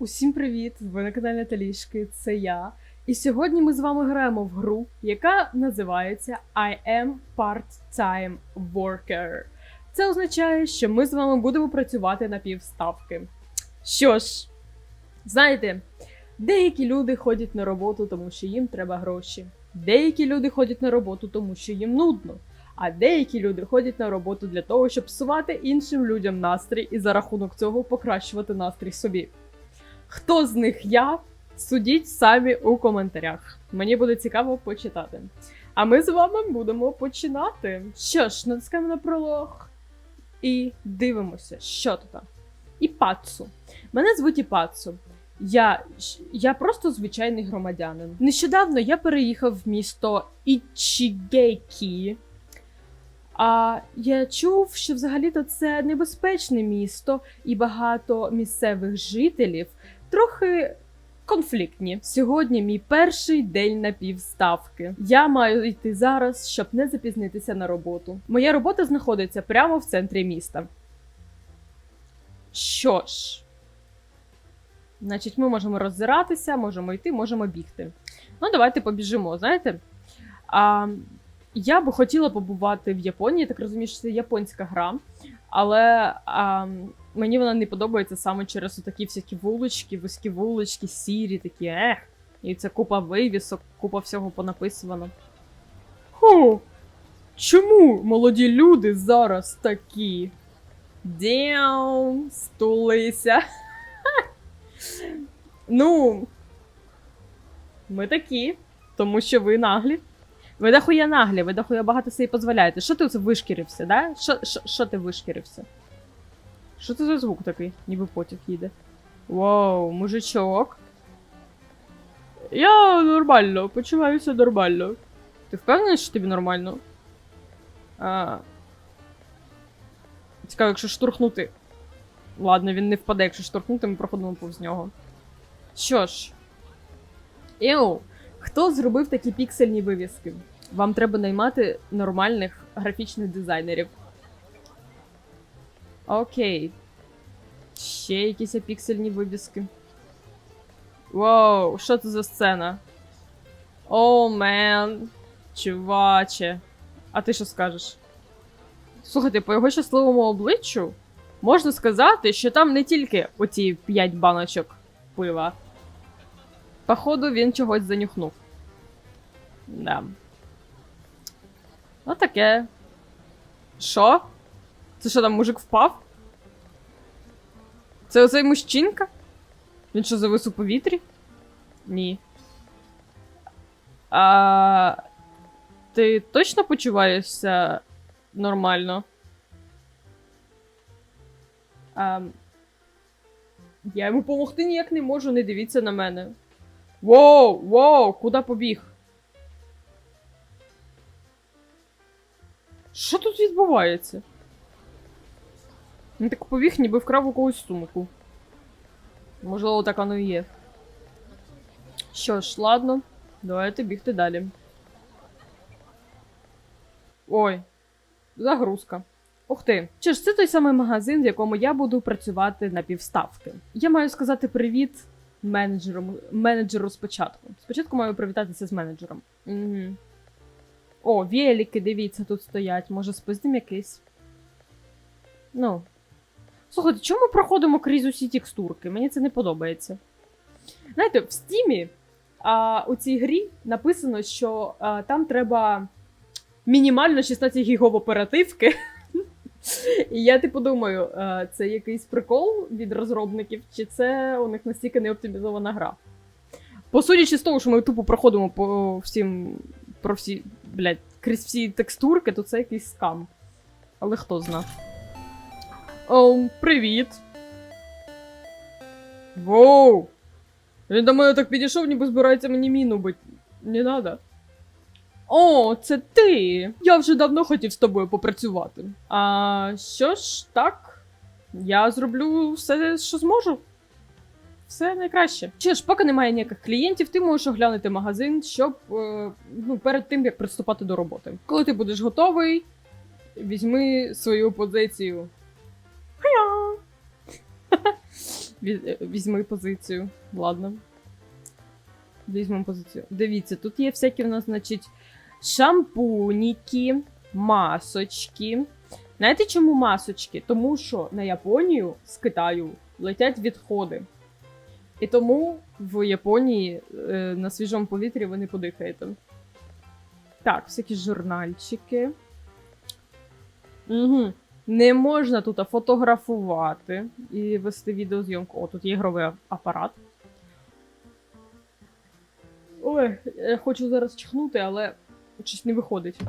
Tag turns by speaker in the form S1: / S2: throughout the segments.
S1: Усім привіт! Ви на каналі Талішки, це я. І сьогодні ми з вами граємо в гру, яка називається I am Part-Time Worker. Це означає, що ми з вами будемо працювати на півставки. Що ж, знаєте, деякі люди ходять на роботу, тому що їм треба гроші. Деякі люди ходять на роботу, тому що їм нудно. А деякі люди ходять на роботу для того, щоб псувати іншим людям настрій і за рахунок цього покращувати настрій собі. Хто з них я? Судіть самі у коментарях. Мені буде цікаво почитати. А ми з вами будемо починати. Що ж, натискаємо на пролог і дивимося, що тут. Іпацу. Мене звуть Іпацу. Я, я просто звичайний громадянин. Нещодавно я переїхав в місто Ічігекі. А я чув, що взагалі-то це небезпечне місто, і багато місцевих жителів трохи конфліктні. Сьогодні мій перший день на півставки. Я маю йти зараз, щоб не запізнитися на роботу. Моя робота знаходиться прямо в центрі міста. Що ж, значить, ми можемо роззиратися, можемо йти, можемо бігти. Ну, давайте побіжимо, знаєте? А, я би хотіла побувати в Японії, так розумію, що це японська гра, але а, мені вона не подобається саме через такі всякі вулички, вузькі вулички, сірі, такі ех. І це купа вивісок, купа всього понаписувано. Ху, чому молоді люди зараз такі? Дяум, стулися. ну, ми такі, тому що ви наглі. Ви дохуя наглі, ви дохуя багато собі дозволяєте. Що ти вишкірився, да? Що, що, що ти вишкірився? Що це за звук такий? Ніби потяг їде. Вау, мужичок. Я нормально, почуваюся нормально. Ти впевнений, що тобі нормально? А... Цікаво, якщо штурхнути. Ладно, він не впаде, якщо штурхнути, ми проходимо повз нього. Що ж. Еу, хто зробив такі піксельні вивіски? Вам треба наймати нормальних графічних дизайнерів. Окей. Ще якісь піксельні вивіски. Воу, що це за сцена? О, мен. Чуваче. А ти що скажеш? Слухайте, по його щасливому обличчю можна сказати, що там не тільки оці 5 баночок пива. Походу, він чогось занюхнув. Да. Ну таке. Що? Це що там мужик впав? Це оцей мужчинка? Він що завис у повітрі? Ні. А... Ти точно почуваєшся нормально? А... Я йому допомогти ніяк не можу, не дивіться на мене. Воу, воу, куди побіг? Що тут відбувається? Він так побіг, ніби вкрав у когось сумку. Можливо, так воно і є. Що ж, ладно, давайте бігти далі. Ой, загрузка. Ух ти. Чи ж це той самий магазин, в якому я буду працювати на півставки? Я маю сказати привіт менеджеру, менеджеру спочатку. Спочатку маю привітатися з менеджером. Угу. О, велики, дивіться, тут стоять. Може, спиздим якийсь. Ну. Слухайте, чому ми проходимо крізь усі текстурки? Мені це не подобається. Знаєте, в стімі а, у цій грі написано, що а, там треба мінімально 16 гігов оперативки. І я типу думаю, це якийсь прикол від розробників, чи це у них настільки не оптимізована гра. Посудячи з того, що ми тупо проходимо по всім про всі, блядь, крізь всі текстурки, то це якийсь скам. Але хто зна. О, привіт. Воу! Він до мене так підійшов, ніби збирається мені міну бить. Не надо. О, це ти. Я вже давно хотів з тобою попрацювати. А що ж, так? Я зроблю все, що зможу. Все найкраще. Чи ж, поки немає ніяких клієнтів, ти можеш оглянути магазин, щоб е, ну, перед тим як приступати до роботи. Коли ти будеш готовий, візьми свою позицію. Е, Візьми позицію. Ладно. Візьмемо позицію. Дивіться, тут є всякі в нас, значить, шампуніки, масочки. Знаєте, чому масочки? Тому що на Японію з Китаю летять відходи. І тому в Японії е, на свіжому повітрі ви не подихаєте. Так, всякі журнальчики. Угу. Не можна тут фотографувати і вести відеозйомку. О, тут є ігровий апарат. Ой, я хочу зараз чихнути, але щось не виходить.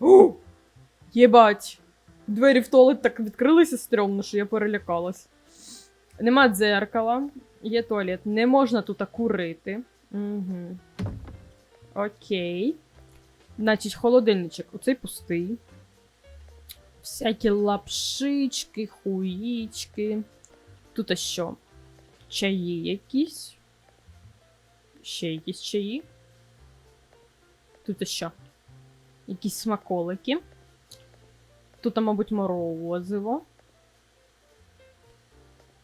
S1: О! Єбать! Двері в туалет так відкрилися стрьомно, що я перелякалась. Нема дзеркала, є туалет. Не можна тут курити. Угу. Окей. Значить, холодильничок. Оцей пустий. Всякі лапшички, хуїчки. Тут а що? Чаї якісь. Ще якісь чаї. Тут а що? Якісь смаколики. Тут, мабуть, морозиво.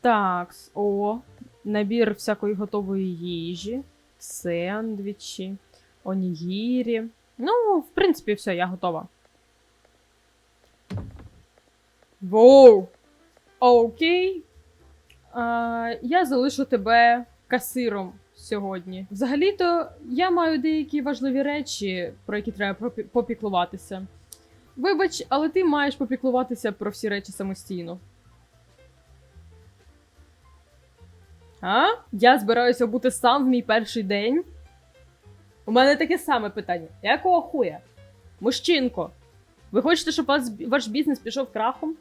S1: Так, о, набір всякої готової їжі, сендвічі, онігірі. Ну, в принципі, все, я готова. Воу! Окей. А, я залишу тебе касиром сьогодні. Взагалі-то я маю деякі важливі речі, про які треба попіклуватися. Вибач, але ти маєш попіклуватися про всі речі самостійно. А? Я збираюся бути сам в мій перший день. У мене таке саме питання. Якого хуя? Мужчинко, ви хочете, щоб вас, ваш бізнес пішов крахом?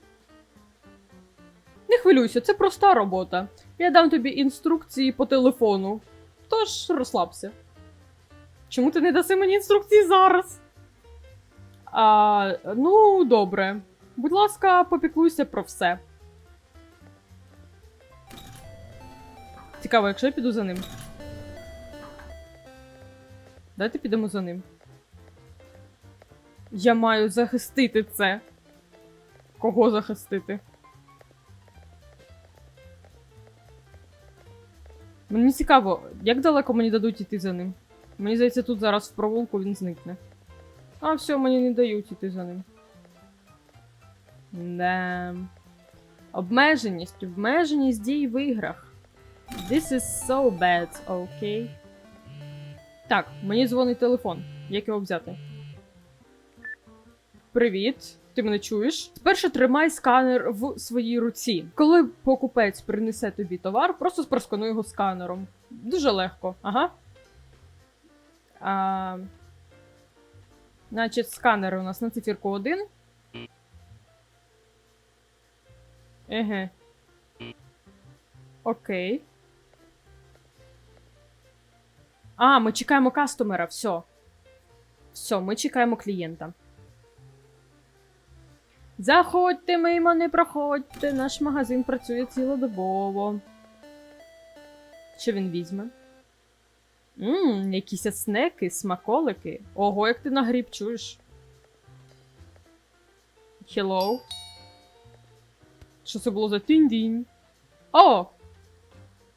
S1: Не хвилюйся, це проста робота. Я дам тобі інструкції по телефону. Тож розслабся. Чому ти не даси мені інструкції зараз? А, ну, добре. Будь ласка, попіклуйся про все. Цікаво, якщо я піду за ним. Давайте підемо за ним. Я маю захистити це. Кого захистити? Мені цікаво, як далеко мені дадуть іти за ним? Мені здається, тут зараз в провулку він зникне. А, все, мені не дають іти за ним. Да. Обмеженість, обмеженість дій в іграх. This is so bad, окей. Так, мені дзвонить телефон. Як його взяти? Привіт, ти мене чуєш? Спершу тримай сканер в своїй руці. Коли покупець принесе тобі товар, просто проскануй його сканером. Дуже легко. Ага. А, значить, сканер у нас на циферку 1. Еге. Окей. А, ми чекаємо кастомера, все. Все, ми чекаємо клієнта. Заходьте мимо, не проходьте. Наш магазин працює цілодобово. Що він візьме? Ммм, якісь снеки, смаколики. Ого, як ти нагріб, чуєш? Hello. Що це було за тінь-дінь? О!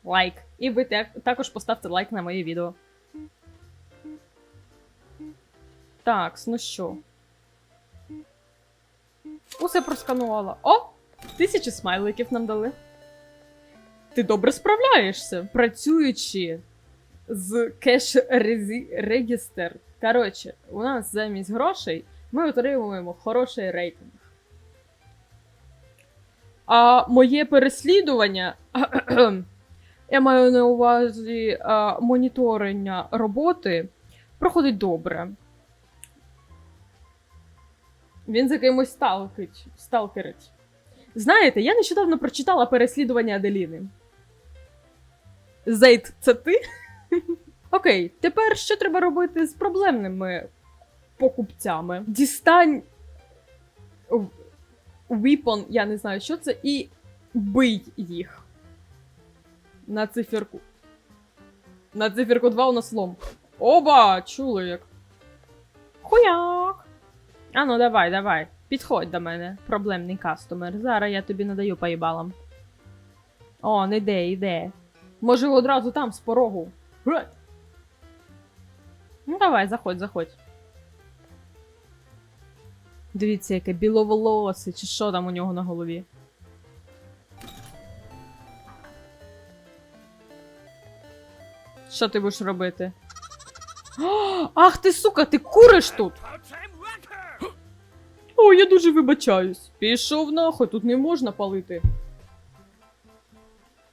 S1: Лайк. І ви також поставте лайк на моє відео. Так, ну що? Усе просканувала. О! Тисячі смайликів нам дали. Ти добре справляєшся, працюючи з кеш регістр. Коротше, у нас замість грошей ми отримуємо хороший рейтинг. А моє переслідування. Я маю на увазі а, моніторення роботи проходить добре. Він за кимось сталкить, сталкерить. Знаєте, я нещодавно прочитала переслідування Аделіни. Зейд, це ти? Окей, тепер що треба робити з проблемними покупцями? Дістань Weapon, я не знаю, що це, і бий їх. На циферку. На циферку 2 у нас лом. Оба! Чули як. Хуяк! А ну давай, давай. Підходь до мене, проблемний кастомер. Зараз я тобі надаю поїбалам. О, не йде, йде. Може, одразу там, з порогу. Ну, давай, заходь, заходь. Дивіться, яке біловолосе, чи що там у нього на голові. Що ти будеш робити? Ах ти, сука, ти куриш тут! О, я дуже вибачаюсь. Пішов нахуй, тут не можна палити.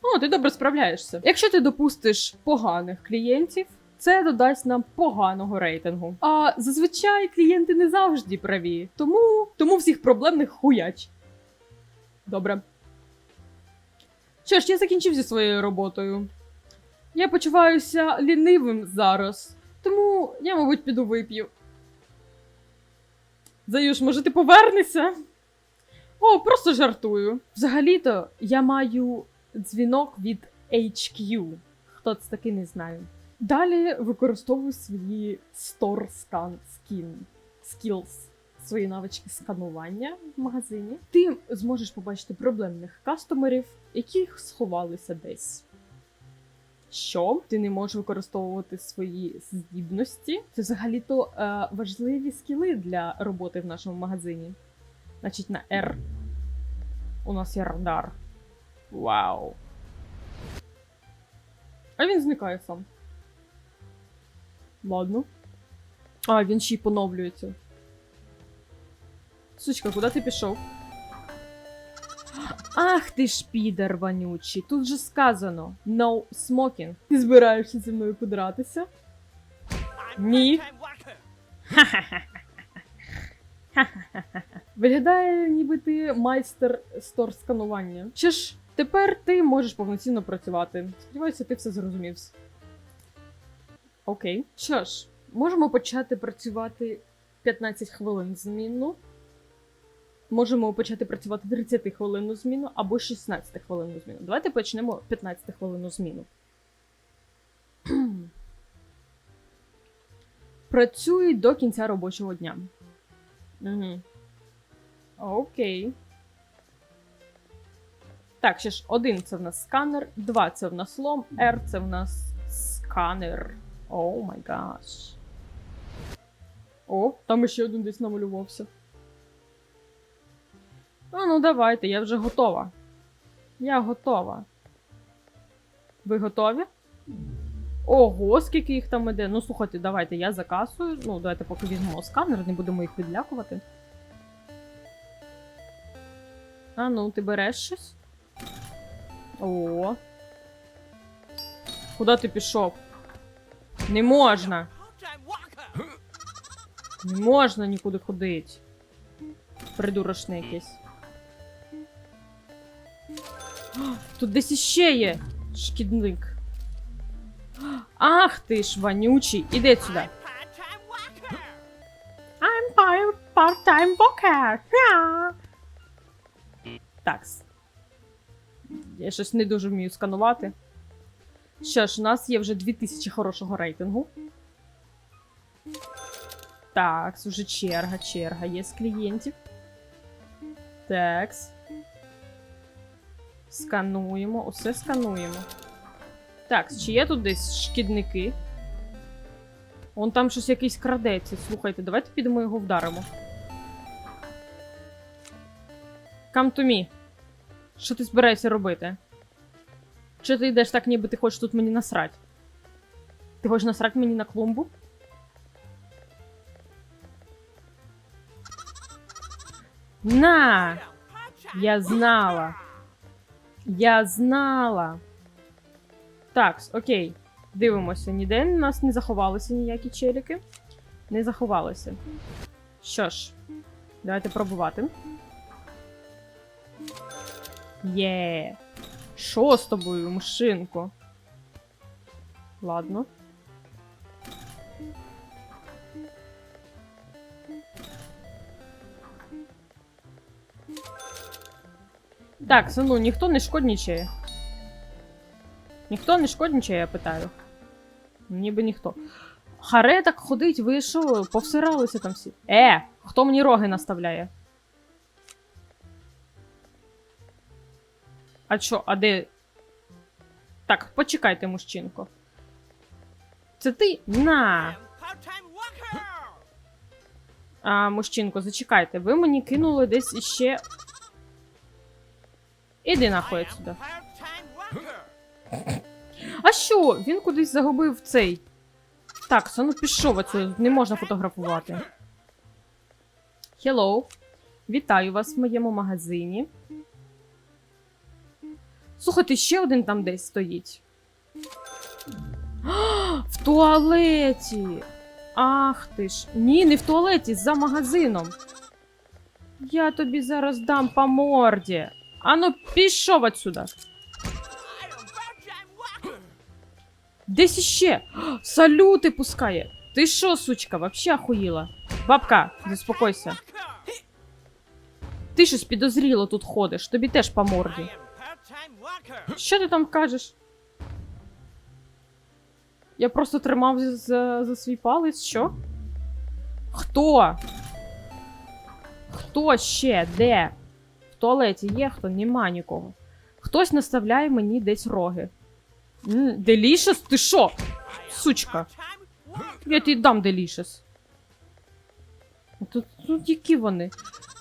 S1: О, ти добре справляєшся. Якщо ти допустиш поганих клієнтів, це додасть нам поганого рейтингу. А зазвичай клієнти не завжди праві, тому, тому всіх проблемних хуяч. Добре. Що ж, я закінчив зі своєю роботою. Я почуваюся лінивим зараз, тому я, мабуть, піду вип'ю. Заюш, може, ти повернешся? О, просто жартую. Взагалі-то я маю дзвінок від HQ. Хто це такий, не знаю. Далі використовую свої Store Scan Skin Skills, свої навички сканування в магазині. Ти зможеш побачити проблемних кастомерів, які сховалися десь. Що ти не можеш використовувати свої здібності? Це взагалі-то е, важливі скіли для роботи в нашому магазині. Значить, на R у нас є радар. Вау. А він зникає сам. Ладно. А, він ще й поновлюється. Сучка, куди ти пішов? Ах ти ж підер вонючий. Тут же сказано no smoking. Ти збираєшся зі мною подратися? Ні. Виглядає, ніби ти майстер стор сканування. Чи ж тепер ти можеш повноцінно працювати. Сподіваюся, ти все зрозумів. Окей. Що ж, можемо почати працювати 15 хвилин змінну. Можемо почати працювати 30 хвилинну зміну або 16 хвилинну зміну. Давайте почнемо 15 хвилинну зміну. Працюй до кінця робочого дня. Угу. Окей. Так, ще ж один це в нас сканер, два це в нас лом, R це в нас сканер. О май гаш. О, там ще один десь намалювався. А ну давайте, я вже готова. Я готова. Ви готові? Ого, скільки їх там іде. Ну, слухайте, давайте, я за касою. Ну, давайте поки візьмемо сканер, не будемо їх відлякувати. А ну, ти береш щось? О. Куди ти пішов? Не можна. Не можна нікуди ходити. Придурочний якийсь. Тут десь іще є шкідник. Ах ти ж, вонючий. Іди сюди. I'm part- part-time worker. Yeah. Такс. Я щось не дуже вмію сканувати. Що ж, у нас є вже 2000 хорошого рейтингу. Так, уже черга, черга є з клієнтів. Такс. Скануємо, усе скануємо. Так, чи є тут десь шкідники? Вон там щось якийсь крадеться. Слухайте, давайте підемо його вдаримо. Come to me. Що ти збираєшся робити? Чи ти йдеш так, ніби ти хочеш тут мені насрать? Ти хочеш насрать мені на клумбу? На! Я знала. Я знала. Так, окей. Дивимося, ніде у нас не заховалися ніякі челіки. Не заховалися. Що ж, давайте пробувати. Є. Що з тобою, мушинко? Ладно. Так, сину, ніхто не шкоднічає. Ніхто не шкоднічає, я питаю. Ніби ніхто. Харе так ходить, ви що, повсиралися там всі. Е, хто мені роги наставляє? А що, а де. Так, почекайте, мужчинко. Це ти? На! А, мужчинко, зачекайте, ви мені кинули десь іще. Іди нахуй отсюда. А що? Він кудись загубив цей. Так, ну пішов отсюди, не можна фотографувати. Hello. Вітаю вас в моєму магазині. Слухайте, ще один там десь стоїть. А, В туалеті. Ах ти ж. Ні, не в туалеті, за магазином. Я тобі зараз дам по морді. Ану, пішов отсюда. Десь іще. Салюти пускає. Ти що, сучка, вообще охуїла? Бабка, заспокойся. Ти щось підозріло тут ходиш, тобі теж по морді. Що ти там кажеш? Я просто тримав за, за свій палець, що? Хто? Хто ще? Де? Туалеті є хто? Нема нікого. Хтось наставляє мені десь роги. Делішес? Ти що? Сучка. Я тобі дам Делішес. Тут, тут які вони?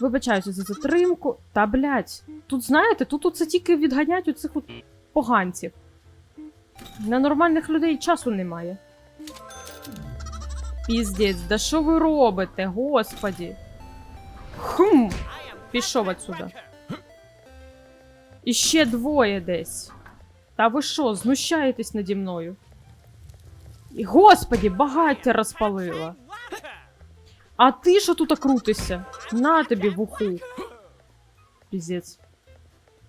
S1: Вибачаюся за затримку. Та блять. Тут знаєте, тут оце тільки відганять оцих от поганців. На нормальних людей часу немає. Піздець, да що ви робите, господі? Хм, Пішов отсюда.
S2: Worker!
S1: і ще двоє десь. Та ви що, знущаєтесь наді мною? І, господі, багаття розпалила. А ти що тут крутишся? На тобі в уху. Піздець.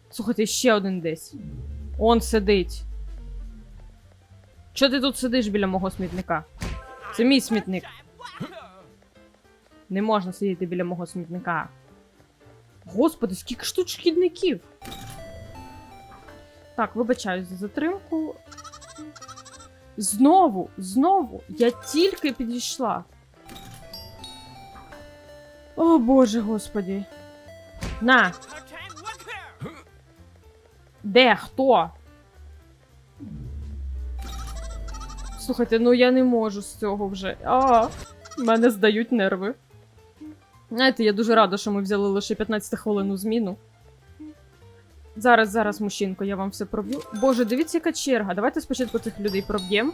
S1: Слухайте, ще один десь. Он сидить. Чого ти тут сидиш біля мого смітника? Це мій смітник. Не можна сидіти біля мого смітника. Господи, скільки ж тут шкідників. Так, вибачаюсь за затримку. Знову, знову, я тільки підійшла. О боже господі. На, де хто? Слухайте, ну я не можу з цього вже. А, мене здають нерви. Знаєте, я дуже рада, що ми взяли лише 15 хвилину зміну. Зараз, зараз, мужчинко, я вам все проб'ю. Боже, дивіться, яка черга. Давайте спочатку цих людей проб'ємо.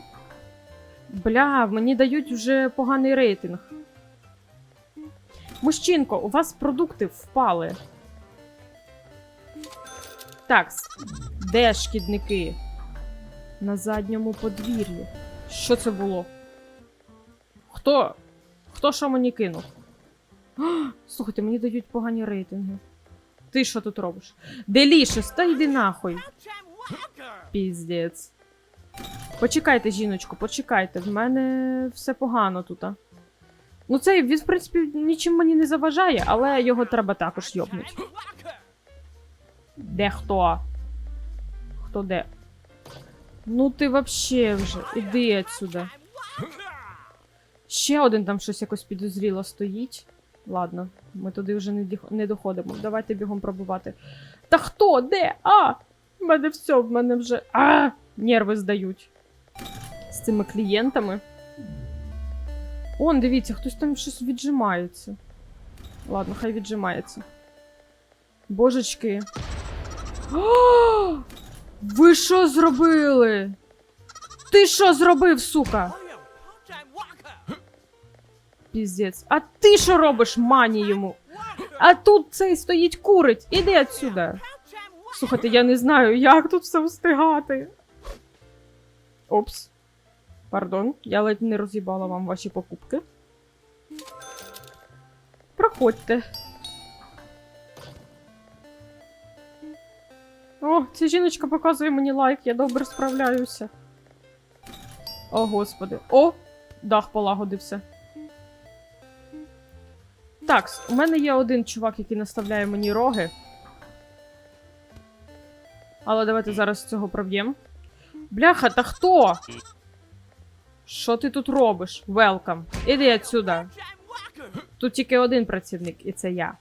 S1: Бля, мені дають вже поганий рейтинг. Мужчинко, у вас продукти впали. Так, де шкідники? На задньому подвір'ї. Що це було? Хто? Хто що мені кинув? Слухайте, мені дають погані рейтинги. Ти що тут робиш? Делішес, та йди нахуй. Піздець. Почекайте, жіночко, почекайте. В мене все погано тут. Ну, цей, він, в принципі, нічим мені не заважає, але його треба також йобнути. Де хто? Хто де? Ну ти вообще вже, іди отсюда. Ще один там щось якось підозріло стоїть. Ладно, ми туди вже не, не доходимо. Давайте бігом пробувати. Та хто? Де? А! В мене все, в мене вже. А! Нерви здають. З цими клієнтами. Он, дивіться, хтось там щось віджимається. Ладно, хай віджимається. Божечки. О! Ви що зробили? Ти що зробив, сука? Піздець. А ти що робиш, мані йому? А тут цей стоїть курить. Іди отсюда. Слухайте, я не знаю, як тут все встигати. Опс. Пардон, я ледь не роз'їбала вам ваші покупки. Проходьте. О, ця жіночка показує мені лайк, я добре справляюся. О, господи. О! Дах полагодився. Так, у мене є один чувак, який наставляє мені роги. Але давайте зараз цього проб'ємо. Бляха, та хто? Що ти тут робиш? Велкам. Іди отсюда. Тут тільки один працівник, і це я.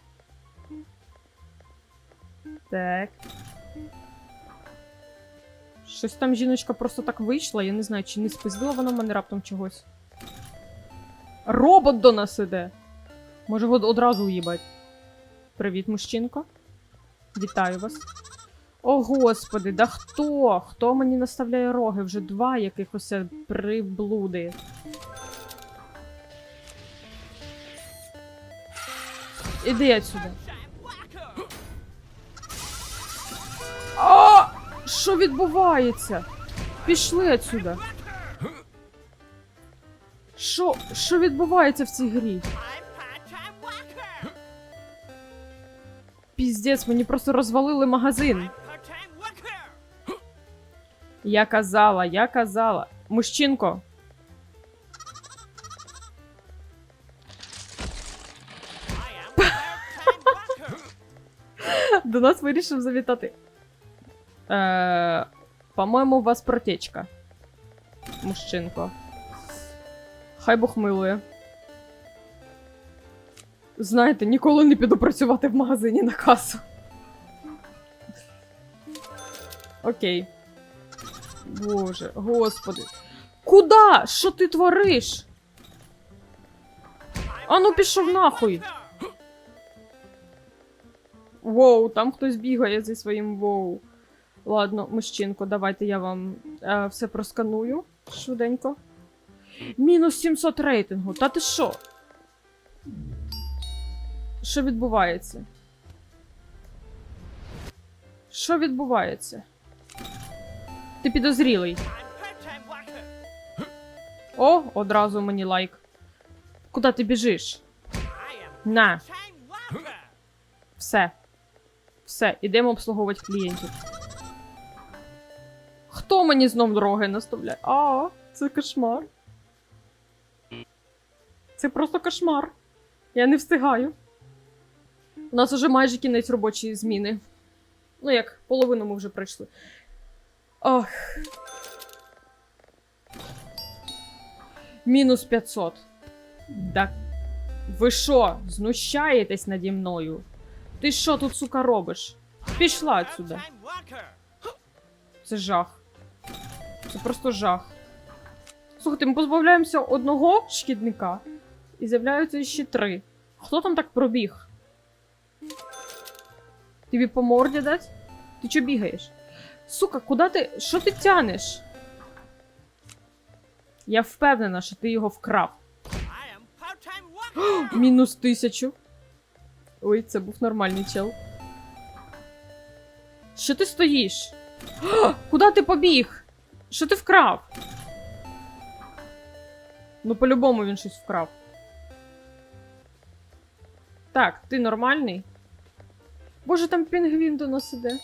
S1: Так. Щось там жіночка просто так вийшла, я не знаю, чи не спиздила вона мене раптом чогось. Робот до нас іде. Може, одразу уїбать. Привіт, мужчинко. Вітаю вас. О, господи, да хто? Хто мені наставляє роги? Вже два якихось приблуди. Іди отсюди. А! Що відбувається? Пішли отсюди. Що відбувається в цій грі? Піздець, мені просто розвалили магазин. Я казала, я казала. Мужчинко, до нас вирішив завітати. Е, по-моєму, у вас протечка. Мужчинко. Хай Бог милує. Знаєте, ніколи не піду працювати в магазині на касу. Окей. Боже, господи. Куда? Що ти твориш? А ну пішов нахуй. Воу, там хтось бігає зі своїм воу. Ладно, мужчинко, давайте я вам е, все просканую швиденько. Мінус 700 рейтингу. Та ти що? Що відбувається? Що відбувається? Ти підозрілий. О, одразу мені лайк. Куди ти біжиш? На, все. Все, ідемо обслуговувати клієнтів. Хто мені знов дороги наставляє? А, це кошмар. Це просто кошмар. Я не встигаю. У нас уже майже кінець робочої зміни. Ну як, половину ми вже пройшли. Ох. Мінус 500. Да. Ви що, знущаєтесь наді мною? Ти що тут, сука, робиш? Пішла отсюда. Це жах. Це просто жах. Слухайте, ми позбавляємося одного шкідника і з'являються ще три. Хто там так пробіг? Тобі по морді дать? Ти чо бігаєш? Сука, куди ти. Що ти тянеш? Я впевнена, що ти його вкрав.
S2: Am
S1: Мінус тисячу. Ой, це був нормальний чел. Що ти стоїш? О, Куди ти побіг? Що ти вкрав? Ну, по-любому він щось вкрав. Так, ти нормальний? Боже, там пінгвін до нас іде.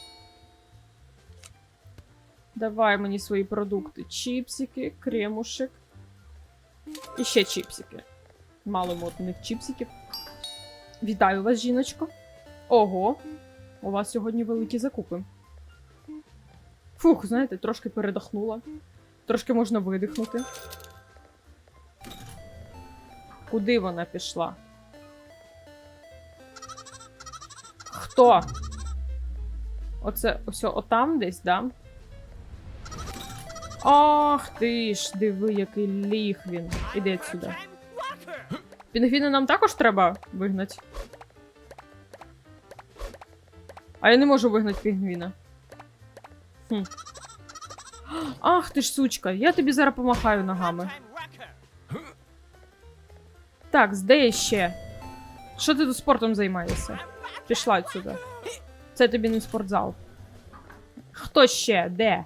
S1: Давай мені свої продукти. Чіпсики, кремушек. І ще чіпсики. Мало модних чіпсиків. Вітаю вас, жіночко. Ого, у вас сьогодні великі закупи. Фух, знаєте, трошки передохнула. Трошки можна видихнути. Куди вона пішла? Хто? Оце ось отам десь, да? Ах ти ж, диви, який ліг він. Іди сюди. Пінгвіна нам також треба вигнати. А я не можу вигнати пінгвіна. Хм. Ах ти ж сучка, я тобі зараз помахаю ногами. Так, де ще? Що ти тут спортом займаєшся? Пішла отсюда. Це тобі не спортзал. Хто ще? Де?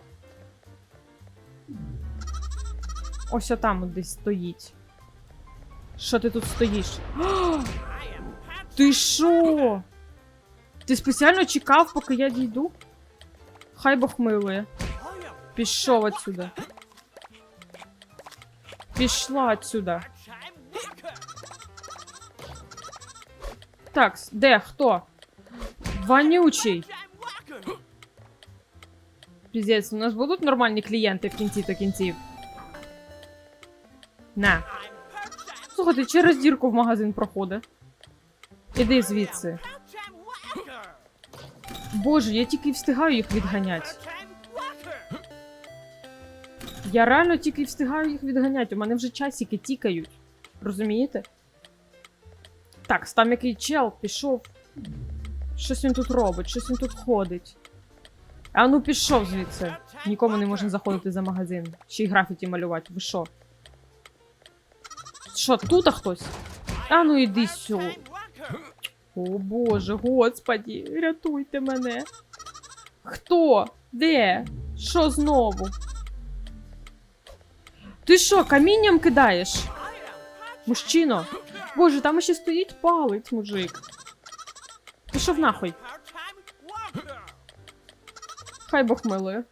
S1: Ось отам десь стоїть. Що ти тут стоїш?
S2: Am
S1: Ти що? Ти спеціально чекав, поки я дійду? Хай Бог милує. Пішов отсюда. Пішла отсюда. Так, де? Хто? Вонючий. Піздець, у нас будуть нормальні клієнти в кінці та кінців. На. Слухайте, через дірку в магазин проходить. Іди звідси. Боже, я тільки встигаю їх відганяти. Я реально тільки встигаю їх відганяти. У мене вже часики тікають. Розумієте? Так, там який чел пішов. Щось він тут робить, щось він тут ходить. А ну пішов звідси. Нікому не можна заходити за магазин. Ще й графіті малювати. Ви що? Що, тут хтось? А ну іди сюди. О боже, господі, рятуйте мене. Хто? Де? Що знову? Ти що, камінням кидаєш? Мужчино. Боже, там ще стоїть палець, мужик. Пішов нахуй. Хай Бог милує.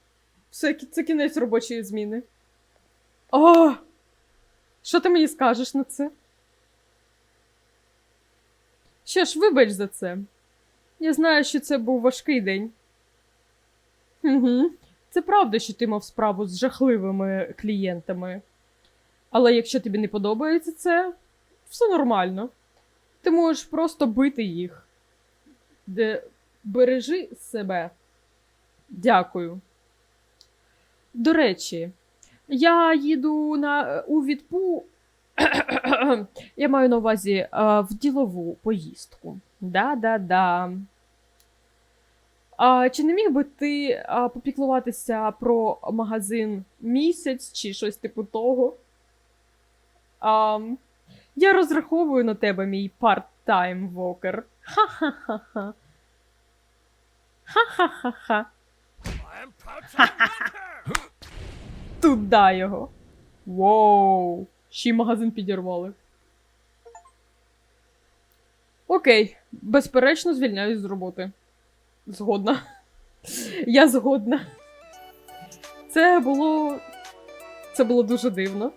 S1: Все, це кінець робочої зміни. О! Що ти мені скажеш на це? Що ж, вибач за це. Я знаю, що це був важкий день. Угу. Це правда, що ти мав справу з жахливими клієнтами. Але якщо тобі не подобається це, все нормально. Ти можеш просто бити їх. Де бережи себе. Дякую. До речі, я їду на, у відпу. я маю на увазі е, в ділову поїздку. Да-да-да. А, чи не міг би ти а, попіклуватися про магазин місяць чи щось типу того? А, я розраховую на тебе, мій part-time вокер. Ха-ха-ха-ха. Ха-ха-ха-ха. Туда його. Воу. Ще й магазин підірвали. Окей, безперечно, звільняюсь з роботи. Згодна. Я згодна. Це було. Це було дуже дивно.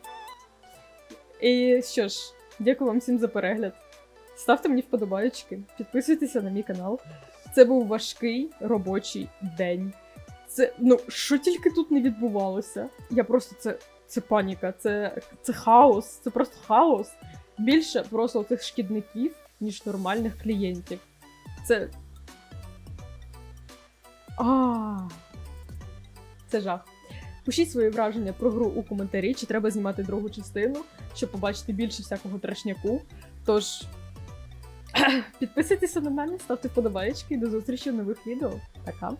S1: І що ж, дякую вам всім за перегляд. Ставте мені вподобайки, підписуйтеся на мій канал. Це був важкий робочий день. Це ну що тільки тут не відбувалося. Я просто це. Це паніка, це, це хаос, це просто хаос. Більше просто цих шкідників, ніж нормальних клієнтів. Це. А. Це жах. Пишіть свої враження про гру у коментарі, чи треба знімати другу частину, щоб побачити більше всякого трешняку. Тож. Підписуйтеся на мене, ставте вподобайки і до зустрічі в нових відео. Пока!